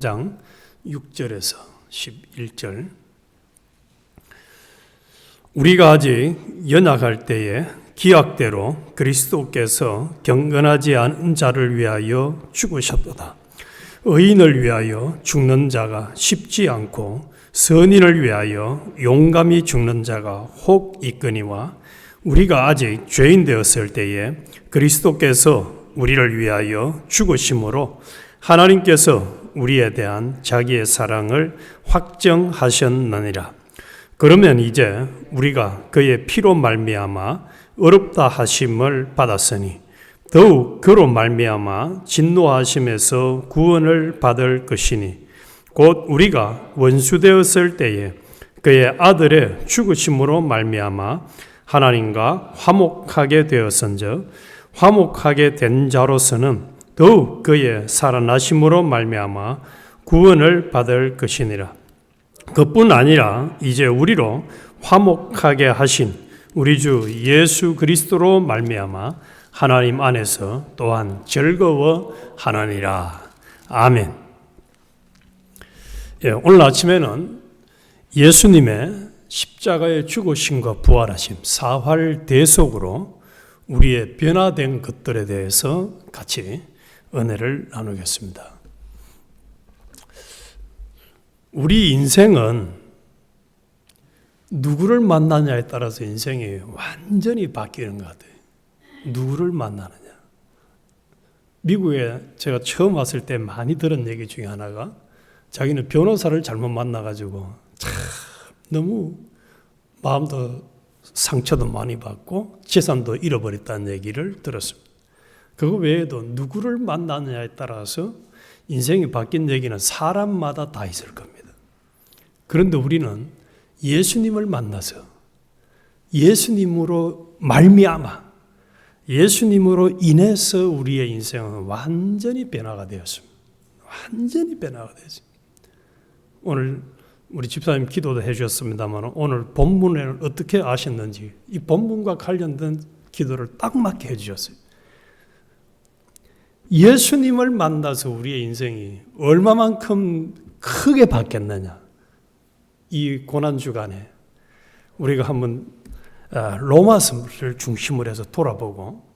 장 6절에서 11절 우리가 아직 연약할 때에 기약대로 그리스도께서 경건하지 않은 자를 위하여 죽으셨도다. 의인을 위하여 죽는 자가 쉽지 않고 선인을 위하여 용감히 죽는 자가 혹 있거니와 우리가 아직 죄인 되었을 때에 그리스도께서 우리를 위하여 죽으심으로 하나님께서 우리에 대한 자기의 사랑을 확정하셨느니라. 그러면 이제 우리가 그의 피로 말미암아 어렵다 하심을 받았으니 더욱 그로 말미암아 진노하심에서 구원을 받을 것이니 곧 우리가 원수 되었을 때에 그의 아들의 죽으심으로 말미암아 하나님과 화목하게 되었은즉 화목하게 된 자로서는 더욱 그의 살아나심으로 말미암아 구원을 받을 것이니라. 그뿐 아니라 이제 우리로 화목하게 하신 우리 주 예수 그리스도로 말미암아 하나님 안에서 또한 즐거워하느니라. 아멘. 예, 오늘 아침에는 예수님의 십자가의 죽으심과 부활하심 사활 대속으로 우리의 변화된 것들에 대해서 같이 은혜를 나누겠습니다. 우리 인생은 누구를 만나냐에 따라서 인생이 완전히 바뀌는 것 같아요. 누구를 만나느냐. 미국에 제가 처음 왔을 때 많이 들은 얘기 중에 하나가 자기는 변호사를 잘못 만나가지고 참 너무 마음도 상처도 많이 받고 재산도 잃어버렸다는 얘기를 들었습니다. 그거 외에도 누구를 만나느냐에 따라서 인생이 바뀐 얘기는 사람마다 다 있을 겁니다. 그런데 우리는 예수님을 만나서 예수님으로 말미암아 예수님으로 인해서 우리의 인생은 완전히 변화가 되었습니다. 완전히 변화가 되었습니다. 오늘 우리 집사님 기도도 해주셨습니다만 오늘 본문을 어떻게 아셨는지 이 본문과 관련된 기도를 딱 맞게 해주셨어요. 예수님을 만나서 우리의 인생이 얼마만큼 크게 바뀌었느냐. 이 고난 주간에 우리가 한번 로마서를 중심으로 해서 돌아보고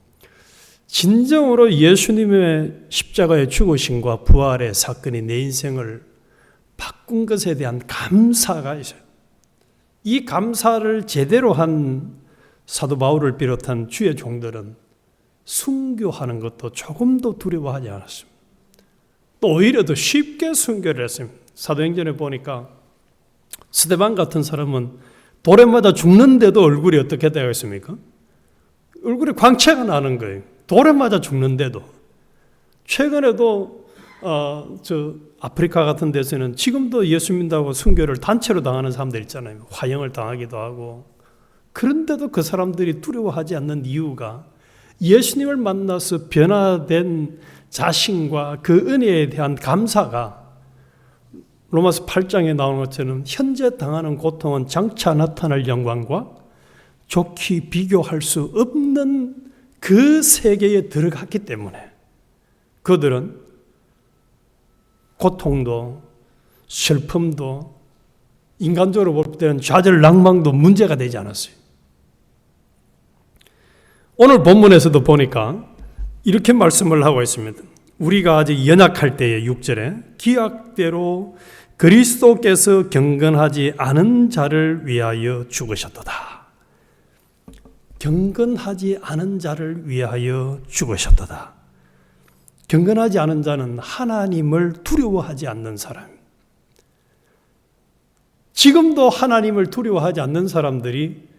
진정으로 예수님의 십자가의 죽으심과 부활의 사건이 내 인생을 바꾼 것에 대한 감사가 있어요. 이 감사를 제대로 한 사도 바울을 비롯한 주의 종들은 순교하는 것도 조금도 두려워하지 않았습니다. 또 오히려 더 쉽게 순교를 했습니다. 사도행전에 보니까 스테반 같은 사람은 돌에 맞아 죽는데도 얼굴이 어떻게 되어 있습니까? 얼굴에 광채가 나는 거예요. 돌에 맞아 죽는데도. 최근에도 어, 저 아프리카 같은 데서는 지금도 예수 믿다고 순교를 단체로 당하는 사람들 있잖아요. 화형을 당하기도 하고. 그런데도 그 사람들이 두려워하지 않는 이유가 예수님을 만나서 변화된 자신과 그 은혜에 대한 감사가 로마서 8장에 나오는 것처럼 현재 당하는 고통은 장차 나타날 영광과 좋게 비교할 수 없는 그 세계에 들어갔기 때문에 그들은 고통도 슬픔도 인간적으로 볼 때는 좌절 낭망도 문제가 되지 않았어요. 오늘 본문에서도 보니까 이렇게 말씀을 하고 있습니다. 우리가 아직 연약할 때의 6절에 기약대로 그리스도께서 경건하지 않은 자를 위하여 죽으셨도다. 경건하지 않은 자를 위하여 죽으셨도다. 경건하지 않은 자는 하나님을 두려워하지 않는 사람. 지금도 하나님을 두려워하지 않는 사람들이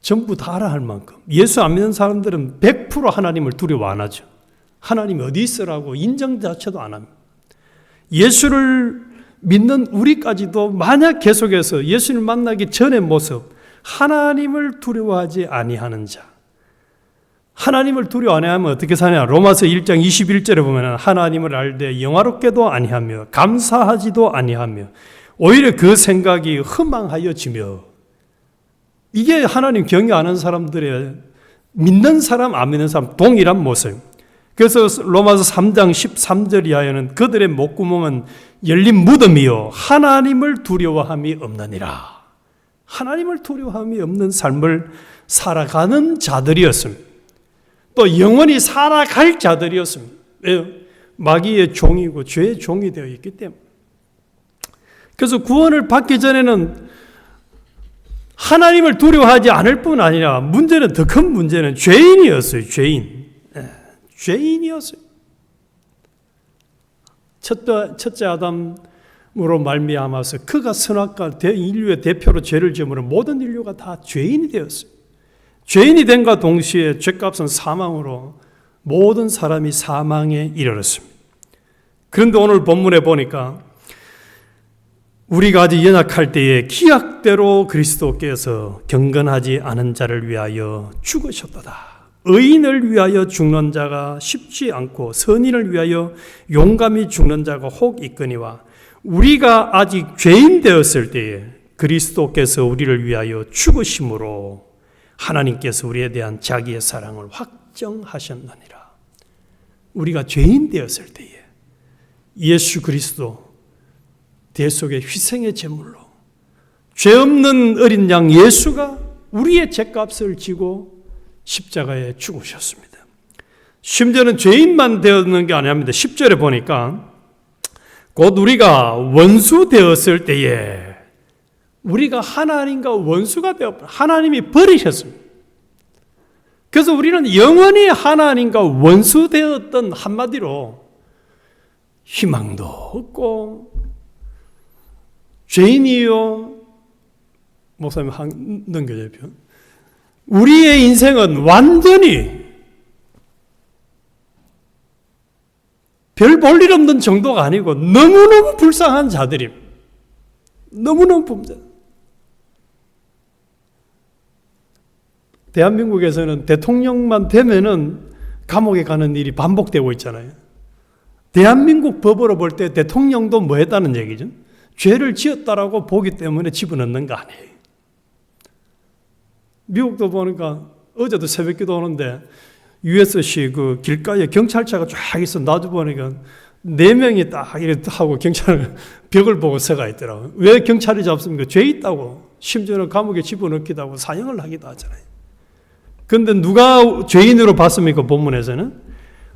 전부 다 알아 할 만큼 예수 안 믿는 사람들은 100% 하나님을 두려워 안 하죠. 하나님이 어디 있으라고 인정 자체도 안 합니다. 예수를 믿는 우리까지도 만약 계속해서 예수를 만나기 전의 모습 하나님을 두려워하지 아니하는 자 하나님을 두려워 아니하면 어떻게 사냐 로마서 1장 21절에 보면 하나님을 알되 영화롭게도 아니하며 감사하지도 아니하며 오히려 그 생각이 허망하여지며 이게 하나님 경외하는 사람들의 믿는 사람 안 믿는 사람 동일한 모습 그래서 로마서 3장 13절 이하에는 그들의 목구멍은 열린 무덤이요 하나님을 두려워함이 없느니라. 하나님을 두려워함이 없는 삶을 살아가는 자들이었습니다. 또 영원히 살아갈 자들이었습니다. 왜요? 마귀의 종이고 죄의 종이 되어 있기 때문에. 그래서 구원을 받기 전에는 하나님을 두려워하지 않을 뿐 아니라 문제는 더 큰 문제는 죄인이었어요. 죄인. 예, 죄인이었어요. 첫째, 첫째 아담으로 말미암아서 그가 선악과 대- 인류의 대표로 죄를 지으므로 모든 인류가 다 죄인이 되었어요. 죄인이 된과 동시에 죄값은 사망으로 모든 사람이 사망에 이르렀습니다. 그런데 오늘 본문에 보니까 우리가 아직 연약할 때에 기약대로 그리스도께서 경건하지 않은 자를 위하여 죽으셨도다. 의인을 위하여 죽는 자가 쉽지 않고 선인을 위하여 용감히 죽는 자가 혹 있거니와 우리가 아직 죄인 되었을 때에 그리스도께서 우리를 위하여 죽으심으로 하나님께서 우리에 대한 자기의 사랑을 확정하셨느니라. 우리가 죄인 되었을 때에 예수 그리스도 대속의 희생의 제물로 죄 없는 어린 양 예수가 우리의 죄값을 지고 십자가에 죽으셨습니다. 심지어는 죄인만 되었는 게 아닙니다. 10절에 보니까 곧 우리가 원수 되었을 때에 우리가 하나님과 원수가 되어 하나님이 버리셨습니다. 그래서 우리는 영원히 하나님과 원수 되었던 한마디로 희망도 없고 죄인이요 목사님 한 넘겨줘요. 우리의 인생은 완전히 별 볼 일 없는 정도가 아니고 너무너무 불쌍한 자들임. 너무너무 범죄. 대한민국에서는 대통령만 되면은 감옥에 가는 일이 반복되고 있잖아요. 대한민국 법으로 볼 때 대통령도 뭐 했다는 얘기죠? 죄를 지었다라고 보기 때문에 집어넣는 거 아니에요. 미국도 보니까 어제도 새벽 기도 오는데 USC 그 길가에 경찰차가 쫙 있어 나도 보니까 네 명이 딱 이렇게 하고 경찰 벽을 보고 서가 있더라고요. 왜 경찰이 잡습니까? 죄 있다고. 심지어는 감옥에 집어넣기도 하고 사형을 하기도 하잖아요. 근데 누가 죄인으로 봤습니까? 본문에서는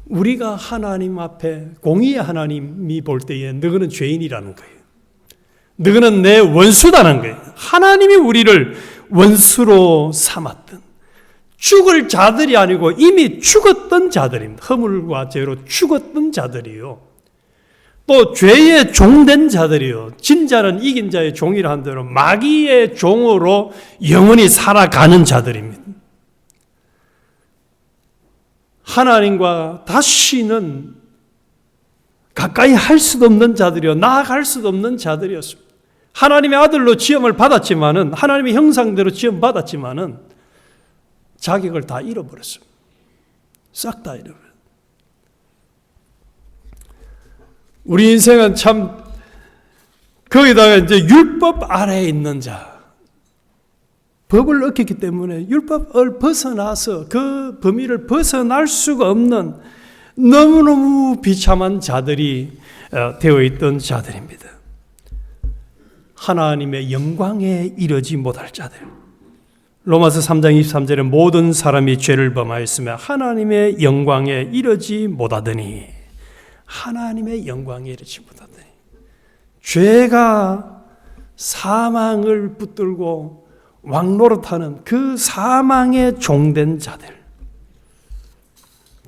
우리가 하나님 앞에 공의의 하나님이 볼 때에 너희는 죄인이라는 거예요. 너희는 내 원수다는 거예요. 하나님이 우리를 원수로 삼았던 죽을 자들이 아니고 이미 죽었던 자들입니다. 허물과 죄로 죽었던 자들이요. 또 죄의 종된 자들이요. 진자는 이긴 자의 종이라 한 대로 마귀의 종으로 영원히 살아가는 자들입니다. 하나님과 다시는 가까이 할 수도 없는 자들이요. 나아갈 수도 없는 자들이었습니다. 하나님의 아들로 지음을 받았지만은, 하나님의 형상대로 지음 받았지만은, 자격을 다 잃어버렸습니다. 싹 다 잃어버렸어요. 우리 인생은 참, 거기다가 이제 율법 아래에 있는 자, 법을 어겼기 때문에 율법을 벗어나서 그 범위를 벗어날 수가 없는 너무너무 비참한 자들이 어, 되어 있던 자들입니다. 하나님의 영광에 이르지 못할 자들. 로마서 3장 23절에 모든 사람이 죄를 범하였으며 하나님의 영광에 이르지 못하더니 하나님의 영광에 이르지 못하더니 죄가 사망을 붙들고 왕노릇하는 그 사망에 종된 자들.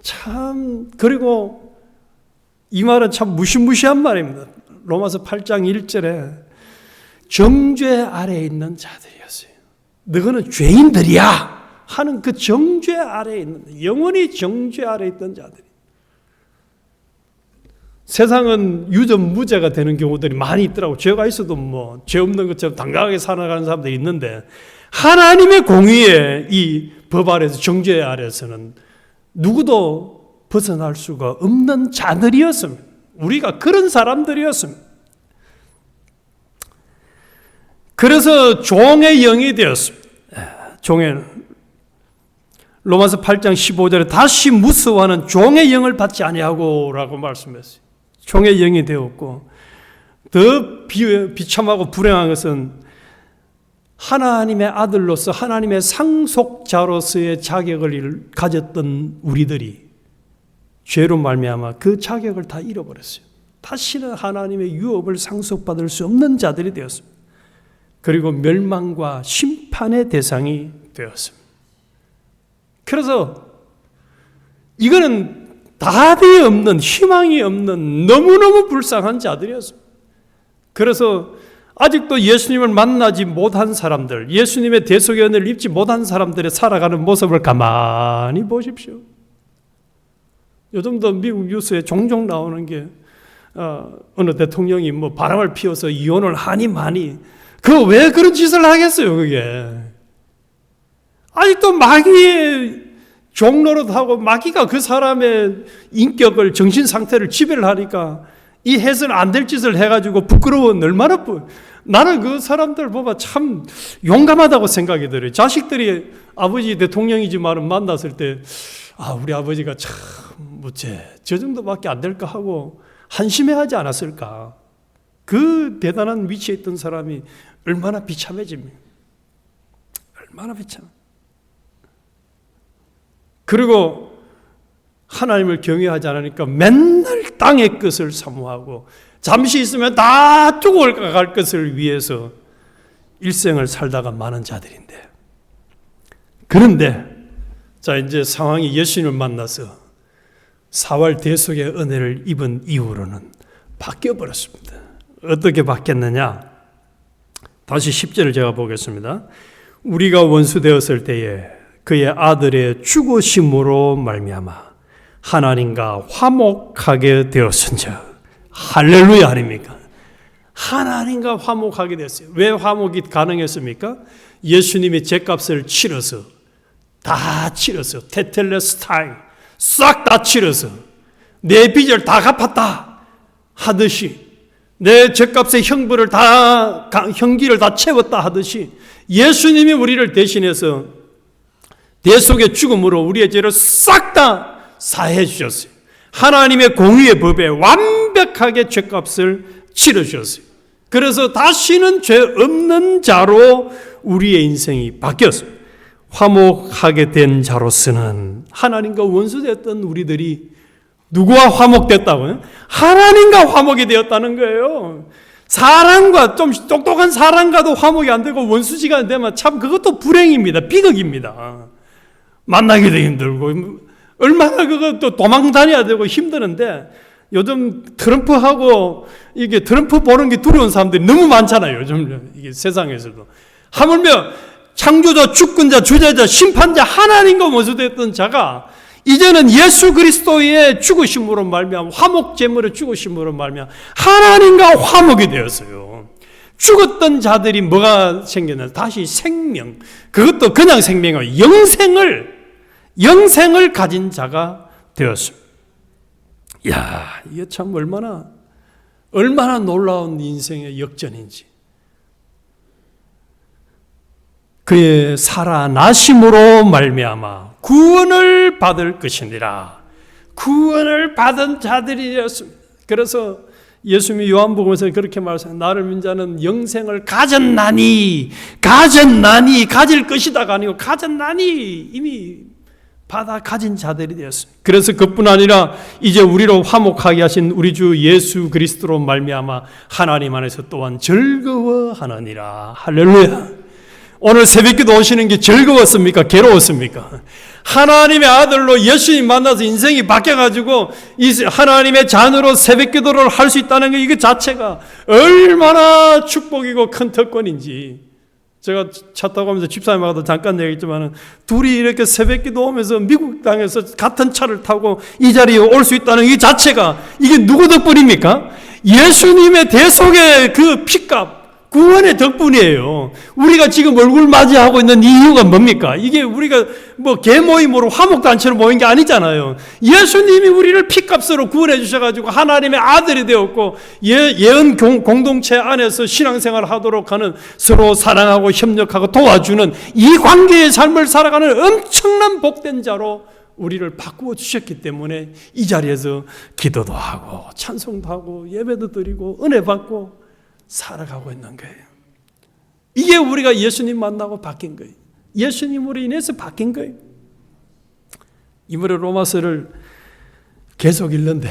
참 그리고 이 말은 참 무시무시한 말입니다. 로마서 8장 1절에 정죄 아래에 있는 자들이었어요. 너희는 죄인들이야 하는 그 정죄 아래에 있는 영원히 정죄 아래에 있던 자들이. 세상은 유전 무죄가 되는 경우들이 많이 있더라고. 죄가 있어도 뭐 죄 없는 것처럼 당당하게 살아가는 사람들이 있는데 하나님의 공의에 이 법 아래서 정죄 아래서는 누구도 벗어날 수가 없는 자들이었습니다. 우리가 그런 사람들이었습니다. 그래서 종의 영이 되었습니다. 종의 로마서 8장 15절에 다시 무서워하는 종의 영을 받지 아니하고라고 말씀했어요. 종의 영이 되었고 더 비, 비참하고 불행한 것은 하나님의 아들로서 하나님의 상속자로서의 자격을 가졌던 우리들이 죄로 말미암아 그 자격을 다 잃어버렸어요. 다시는 하나님의 유업을 상속받을 수 없는 자들이 되었습니다. 그리고 멸망과 심판의 대상이 되었습니다. 그래서 이거는 답이 없는 희망이 없는 너무너무 불쌍한 자들이었습니다. 그래서 아직도 예수님을 만나지 못한 사람들, 예수님의 은혜를 입지 못한 사람들의 살아가는 모습을 가만히 보십시오. 요즘도 미국 뉴스에 종종 나오는 게 어, 느 대통령이 뭐 바람을 피워서 이혼을 하니 많이 그 왜 그런 짓을 하겠어요 그게 아직도 마귀의 종로를 하고 마귀가 그 사람의 인격을 정신 상태를 지배를 하니까 이 해서는 안 될 짓을 해가지고 부끄러워 얼마나 부... 나는 그 사람들 보면 참 용감하다고 생각이 들어요. 자식들이 아버지 대통령이지만 만났을 때, 아, 우리 아버지가 참, 뭐제, 저 정도밖에 안 될까 하고 한심해 하지 않았을까. 그 대단한 위치에 있던 사람이 얼마나 비참해집니까? 얼마나 비참. 그리고 하나님을 경외하지 않으니까 맨날 땅의 것을 사모하고 잠시 있으면 다 죽어갈 것을 위해서 일생을 살다가 많은 자들인데 그런데 자 이제 상황이 예수님을 만나서 사활 대속의 은혜를 입은 이후로는 바뀌어 버렸습니다. 어떻게 바뀌었느냐? 다시 10절을 제가 보겠습니다. 우리가 원수 되었을 때에 그의 아들의 죽으심으로 말미암아 하나님과 화목하게 되었은즉 할렐루야 아닙니까? 하나님과 화목하게 됐어요. 왜 화목이 가능했습니까? 예수님이 죄값을 치러서 다 치러서 테텔레스타이 싹 다 치러서 내 빚을 다 갚았다 하듯이 내 죄값의 형벌을 다 형기를 다 채웠다 하듯이 예수님이 우리를 대신해서 대속의 죽음으로 우리의 죄를 싹다 사해 주셨어요. 하나님의 공의의 법에 완벽하게 죄값을 치러 주셨어요. 그래서 다시는 죄 없는 자로 우리의 인생이 바뀌었어요. 화목하게 된 자로서는 하나님과 원수됐던 우리들이 누구와 화목됐다고요? 하나님과 화목이 되었다는 거예요. 사람과 좀 똑똑한 사람과도 화목이 안 되고 원수지가 되면 참 그것도 불행입니다. 비극입니다. 만나기도 힘들고 얼마나 그것도 도망 다녀야 되고 힘드는데 요즘 트럼프하고 이게 트럼프 보는 게 두려운 사람들이 너무 많잖아요. 요즘 이게 세상에서도. 하물며 창조자, 주권자, 주제자, 심판자 하나님과 원수됐던 자가 이제는 예수 그리스도의 죽으심으로 말미암아 화목 제물의 죽으심으로 말미암아 하나님과 화목이 되었어요. 죽었던 자들이 뭐가 생겼나? 다시 생명. 그것도 그냥 생명이 영생을 영생을 가진 자가 되었습니다. 야, 이게 참 얼마나 얼마나 놀라운 인생의 역전인지. 그의 살아나심으로 말미암아 구원을 받을 것이니라. 구원을 받은 자들이었습니다. 그래서 예수님이 요한복음에서 그렇게 말하세요. 나를 믿는 자는 영생을 가졌나니, 가졌나니, 가질 것이다가 아니고 가졌나니 이미 받아 가진 자들이 되었습니다. 그래서 그뿐 아니라 이제 우리로 화목하게 하신 우리 주 예수 그리스도로 말미암아 하나님 안에서 또한 즐거워하느니라. 할렐루야. 오늘 새벽기도 오시는 게 즐거웠습니까? 괴로웠습니까? 하나님의 아들로 예수님 만나서 인생이 바뀌어가지고 이 하나님의 잔으로 새벽기도를 할 수 있다는 게 이거 자체가 얼마나 축복이고 큰 특권인지 제가 차 타고 가면서 집사님하고도 잠깐 얘기했지만 둘이 이렇게 새벽기도 오면서 미국 땅에서 같은 차를 타고 이 자리에 올 수 있다는 이 자체가 이게 누구 덕분입니까? 예수님의 대속의 그 피값 구원의 덕분이에요. 우리가 지금 얼굴 맞이하고 있는 이유가 뭡니까? 이게 우리가 뭐 개모임으로 화목단체로 모인 게 아니잖아요. 예수님이 우리를 피값으로 구원해 주셔가지고 하나님의 아들이 되었고 예, 예언 공, 공동체 안에서 신앙생활 하도록 하는 서로 사랑하고 협력하고 도와주는 이 관계의 삶을 살아가는 엄청난 복된 자로 우리를 바꾸어 주셨기 때문에 이 자리에서 기도도 하고 찬송도 하고 예배도 드리고 은혜 받고 살아가고 있는 거예요. 이게 우리가 예수님 만나고 바뀐 거예요. 예수님으로 인해서 바뀐 거예요. 이번에 로마서를 계속 읽는데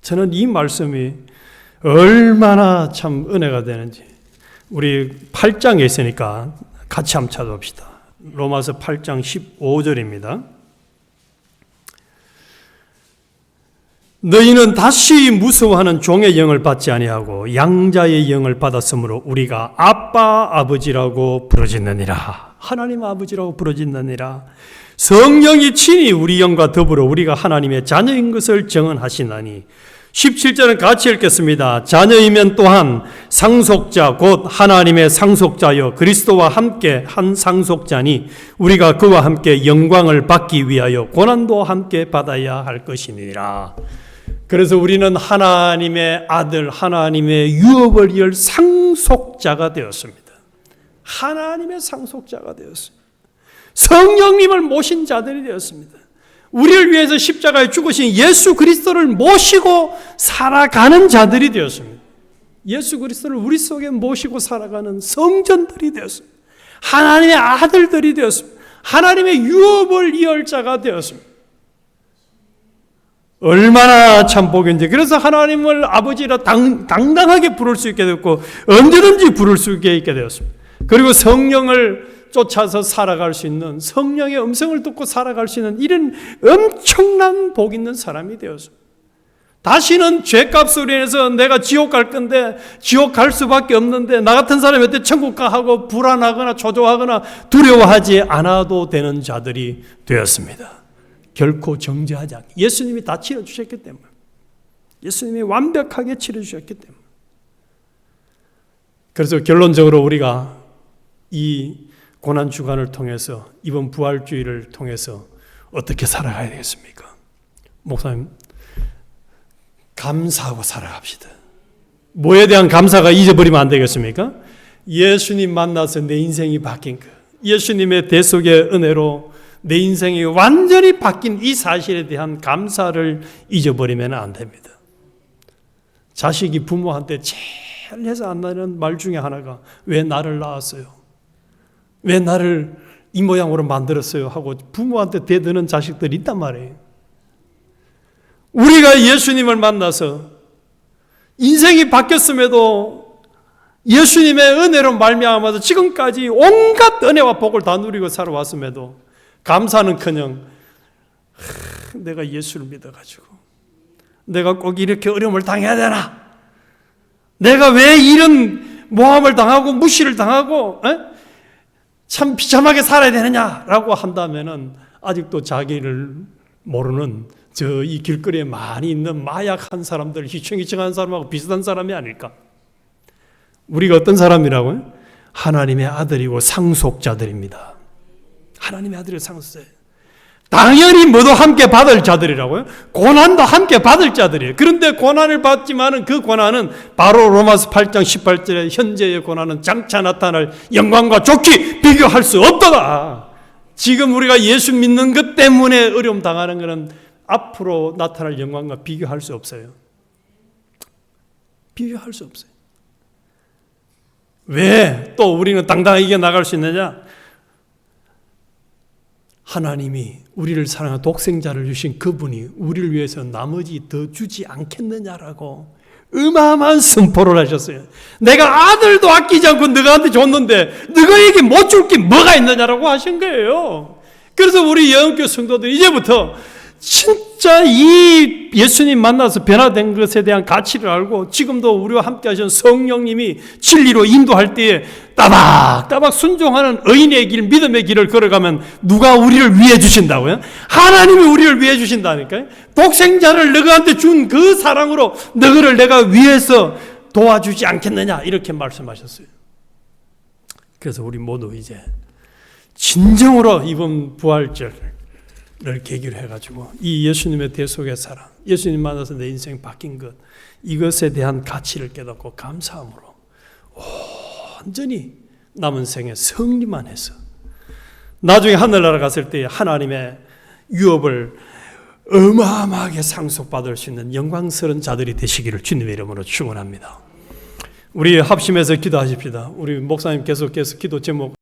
저는 이 말씀이 얼마나 참 은혜가 되는지 우리 8장에 있으니까 같이 한번 찾아봅시다. 로마서 8장 15절입니다. 너희는 다시 무서워하는 종의 영을 받지 아니하고 양자의 영을 받았으므로 우리가 아빠 아버지라고 부르짖느니라. 하나님 아버지라고 부르짖느니라. 성령이 친히 우리 영과 더불어 우리가 하나님의 자녀인 것을 정언하시나니 17절은 같이 읽겠습니다. 자녀이면 또한 상속자 곧 하나님의 상속자여 그리스도와 함께 한 상속자니 우리가 그와 함께 영광을 받기 위하여 고난도 함께 받아야 할 것이니라. 그래서 우리는 하나님의 아들, 하나님의 유업을 이을 상속자가 되었습니다. 하나님의 상속자가 되었습니다. 성령님을 모신 자들이 되었습니다. 우리를 위해서 십자가에 죽으신 예수 그리스도를 모시고 살아가는 자들이 되었습니다. 예수 그리스도를 우리 속에 모시고 살아가는 성전들이 되었습니다. 하나님의 아들들이 되었습니다. 하나님의 유업을 이을 자가 되었습니다. 얼마나 참 복인지. 그래서 하나님을 아버지라 당, 당당하게 부를 수 있게 됐고, 언제든지 부를 수 있게 되었습니다. 그리고 성령을 쫓아서 살아갈 수 있는, 성령의 음성을 듣고 살아갈 수 있는 이런 엄청난 복 있는 사람이 되었습니다. 다시는 죄값으로 인해서 내가 지옥 갈 건데 지옥 갈 수밖에 없는데 나 같은 어때 천국 가 하고 불안하거나 초조하거나 두려워하지 않아도 되는 자들이 되었습니다. 결코 정죄하지 않게 예수님이 다 치러주셨기 때문에 예수님이 완벽하게 치러주셨기 때문에 그래서 결론적으로 우리가 이 고난 주간을 통해서 이번 부활주의를 통해서 어떻게 살아가야 되겠습니까? 목사님 감사하고 살아갑시다. 뭐에 대한 감사가 잊어버리면 안 되겠습니까? 예수님 만나서 내 인생이 바뀐 거. 예수님의 대속의 은혜로 내 인생이 완전히 바뀐 이 사실에 대한 감사를 잊어버리면 안 됩니다. 자식이 부모한테 제일 해서 안 나는 말 중에 하나가 왜 나를 낳았어요? 왜 나를 이 모양으로 만들었어요? 하고 부모한테 대드는 자식들이 있단 말이에요. 우리가 예수님을 만나서 인생이 바뀌었음에도 예수님의 은혜로 말미암아서 지금까지 온갖 은혜와 복을 다 누리고 살아왔음에도 감사는커녕 내가 예수를 믿어가지고 내가 꼭 이렇게 어려움을 당해야 되나? 내가 왜 이런 모함을 당하고 무시를 당하고 에? 참 비참하게 살아야 되느냐라고 한다면은 아직도 자기를 모르는 저 이 길거리에 많이 있는 마약한 사람들, 희청희청한 사람하고 비슷한 사람이 아닐까? 우리가 어떤 사람이라고요? 하나님의 아들이고 상속자들입니다. 하나님의 아들이 상속자예요. 당연히 뭐도 함께 받을 자들이라고요? 고난도 함께 받을 자들이에요. 그런데 고난을 받지만은 그 고난은 바로 로마서 8장 18절에 현재의 고난은 장차 나타날 영광과 좋기 비교할 수 없도다. 지금 우리가 예수 믿는 것 때문에 어려움 당하는 것은 앞으로 나타날 영광과 비교할 수 없어요. 비교할 수 없어요. 왜 또 우리는 당당하게 나갈 수 있느냐? 하나님이 우리를 사랑한 독생자를 주신 그분이 우리를 위해서 나머지 더 주지 않겠느냐라고 어마어마한 선포를 하셨어요. 내가 아들도 아끼지 않고 너가한테 줬는데 너가에게 못 줄 게 뭐가 있느냐라고 하신 거예요. 그래서 우리 영교 성도들 이제부터 진짜 이 예수님 만나서 변화된 것에 대한 가치를 알고 지금도 우리와 함께 하신 성령님이 진리로 인도할 때에 따박따박 순종하는 의인의 길, 믿음의 길을 걸어가면 누가 우리를 위해 주신다고요? 하나님이 우리를 위해 주신다니까요. 독생자를 너희한테 준 그 사랑으로 너희를 내가 위해서 도와주지 않겠느냐 이렇게 말씀하셨어요. 그래서 우리 모두 이제 진정으로 이번 부활절 을 계기로 해가지고 이 예수님의 대속의 사랑, 예수님 만나서 내 인생 바뀐 것 이것에 대한 가치를 깨닫고 감사함으로 온전히 남은 생에 승리만 해서 나중에 하늘나라 갔을 때 하나님의 유업을 어마어마하게 상속받을 수 있는 영광스러운 자들이 되시기를 주님의 이름으로 축원합니다. 우리 합심해서 기도하십시다. 우리 목사님 계속해서 기도 제목